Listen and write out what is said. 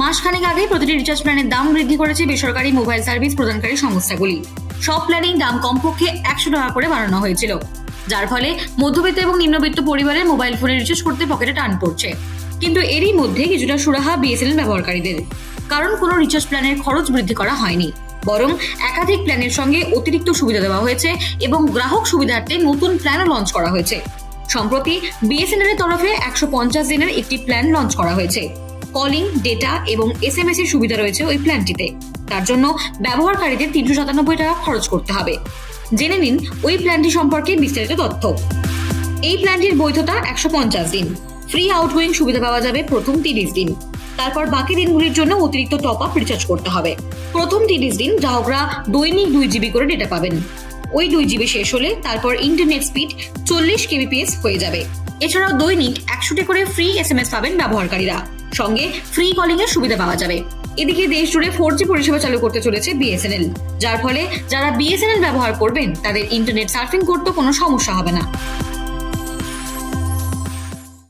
মাসখানেক আগে প্রতিটি রিচার্জ প্ল্যানের দাম বৃদ্ধি করেছে বেসরকারি মোবাইল সার্ভিস প্রদানকারী সংস্থাগুলি। সব প্ল্যানেই দাম কমপক্ষে একশো টাকা করে বাড়ানো হয়েছিল। যার ফলে মধ্যবিত্ত এবং নিম্নবিত্ত পরিবারের মোবাইল ফোনে রিচার্জ করতে পকেটে টান পড়ছে। কিন্তু এরই মধ্যে কিছুটা সুরাহা বিএসএনএল ব্যবহারকারীদের। কারণ কোনো রিচার্জ প্ল্যানের খরচ বৃদ্ধি করা হয়নি। বরং একাধিক প্ল্যানের সঙ্গে অতিরিক্ত সুবিধা দেওয়া হয়েছে এবং গ্রাহক সুবিধার্থে নতুন প্ল্যানও লঞ্চ করা হয়েছে। সম্প্রতি বিএসএনএল এর তরফে একশো পঞ্চাশ দিনের একটি প্ল্যান লঞ্চ করা হয়েছে। কলিং ডেটা এবং এস এম এস এর সুবিধা রয়েছে ওই প্ল্যানটিতে তার জন্য ব্যবহারকারীদের তিনশো সাতানব্বই টাকা খরচ করতে হবে। জেনে নিন ওই প্ল্যানটি সম্পর্কে বিস্তারিত তথ্য। এই প্ল্যানটির বৈধতা একশো পঞ্চাশ দিন। ফ্রি আউটগোয়িং সুবিধা পাওয়া যাবে প্রথম তিরিশ দিন। তারপর বাকি দিনগুলির জন্য অতিরিক্ত টপ আপ রিচার্জ করতে হবে। প্রথম তিরিশ দিন গ্রাহকরা দৈনিক দুই জিবি করে ডেটা পাবেন। ওই দুই জিবি শেষ হলে তারপর ইন্টারনেট স্পিড চল্লিশ কেবিপিএস হয়ে যাবে। এছাড়াও দৈনিক একশোটি করে ফ্রি এস এম এস পাবেন ব্যবহারকারীরা। সঙ্গে ফ্রি কলিং এর সুবিধা পাওয়া যাবে। এদিকে দেশ জুড়ে ফোর জি পরিষেবা চালু করতে চলেছে বিএসএনএল যার ফলে যারা বিএসএনএল ব্যবহার করবেন, তাদের ইন্টারনেট সার্ফিং করতে কোনো সমস্যা হবে না।